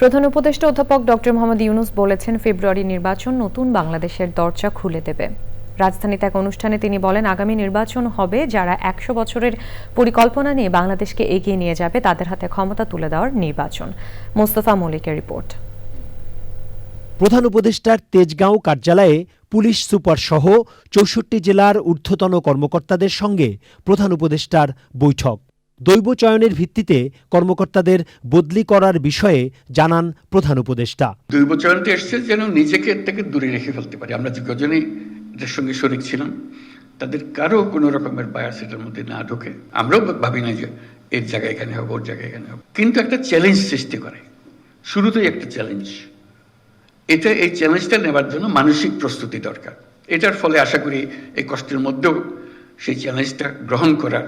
প্রধান উপদেষ্টা অধ্যাপক ডক্টর মোহাম্মদ ইউনুস বলেছেন, ফেব্রুয়ারি নির্বাচন নতুন বাংলাদেশের দরজা খুলে দেবে। রাজধানীতে এক অনুষ্ঠানে তিনি বলেন, আগামী নির্বাচন হবে যারা একশো বছরের পরিকল্পনা নিয়ে বাংলাদেশকে এগিয়ে নিয়ে যাবে, তাদের হাতে ক্ষমতা তুলে দেওয়ার নির্বাচন। মোস্তফা মলিকের রিপোর্ট। প্রধান উপদেষ্টার তেজগাঁও কার্যালয়ে পুলিশ সুপার সহ চৌষট্টি জেলার ঊর্ধ্বতন কর্মকর্তাদের সঙ্গে প্রধান উপদেষ্টার বৈঠক। দৈব চয়নের ভিত্তিতে কর্মকর্তাদের বদলি করার বিষয়ে জানান প্রধান উপদেষ্টা। দৈবচরণটি এসছে যেন নিজেকে থেকে দূরে রেখে ফেলতে পারি। আমরা যে কজনই এটার সঙ্গে শরিক ছিলাম, তাদের কারও কোনো রকমের বায়াস এটার মধ্যে না ঢোকে। আমরাও ভাবি না যে এর জায়গায় এখানে হবে, ওর জায়গায় এখানে হবে। কিন্তু একটা চ্যালেঞ্জ সৃষ্টি করে। শুরুতেই একটা চ্যালেঞ্জ এটা, এই চ্যালেঞ্জটা নেবার জন্য মানসিক প্রস্তুতি দরকার। এটার ফলে আশা করি এই কষ্টের মধ্যেও সেই চ্যালেঞ্জটা গ্রহণ করার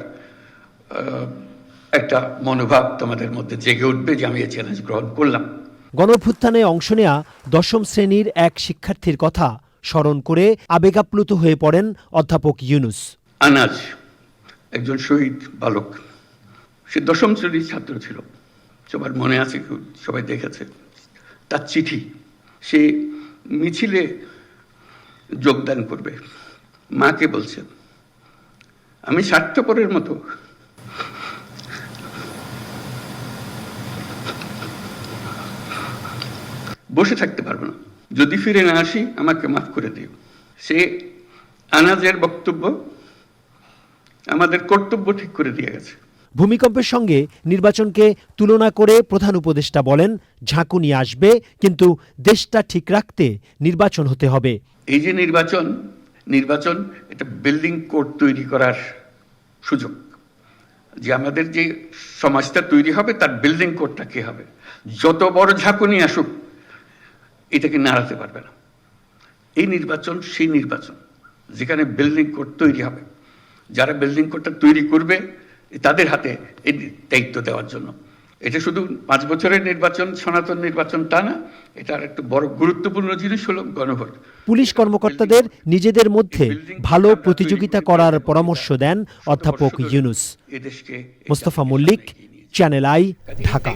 একটা মনোভাব তোমাদের মধ্যে জেগে উঠবে যে আমি এই চ্যালেঞ্জ গ্রহণ করলাম। গণভ্যুত্থানে অংশ নেয়া দশম শ্রেণির এক শিক্ষার্থীর কথা স্মরণ করে আবেগাপ্লুত হয়ে পড়েন অধ্যাপক ইউনুস। আনাজ একজন শহীদ বালক। সে দশম শ্রেণির ছাত্র ছিল। সবার মনে আছে সবাই দেখেছে। তার চিঠি সে মিছিলে যোগদান করবে। মাকে বলছে আমি স্বার্থপরের মতো বসে থাকতে পারব না। যদি ফিরে না আসি আমাকে মাফ করে দিও। সে আনাজের বক্তব্য আমাদের কর্তব্য ঠিক করে দিয়ে গেছে। ভূমিকম্পের সঙ্গে নির্বাচনকে তুলনা করে প্রধান উপদেষ্টা বলেন ঝাঁকুনি আসবে কিন্তু দেশটা ঠিক রাখতে নির্বাচন হতে হবে। এই যে নির্বাচন নির্বাচন এটা বিল্ডিং কোড তৈরি করার সুযোগ। যে আমাদের যে সমাজটা তৈরি হবে তার বিল্ডিং কোডটা কি হবে? যত বড় ঝাঁকুনি আসুক এটাকে নাড়াতে পারবে না। এই নির্বাচন সেই নির্বাচন যেখানে বিল্ডিং কোড তৈরি হবে যারা বিল্ডিং কোডটা তৈরি করবে তাদের হাতে এই দায়িত্ব দেওয়ার জন্য। এটা শুধু পাঁচ বছরের নির্বাচন সনাতন নির্বাচন তা না এটার একটা বড় গুরুত্বপূর্ণ জিনিস হলো গণভোট। পুলিশ কর্মকর্তাদের নিজেদের মধ্যে ভালো প্রতিযোগিতা করার পরামর্শ দেন অধ্যাপক ইউনুস। এদেশকে মোস্তফা মল্লিক চ্যানেল আই ঢাকা।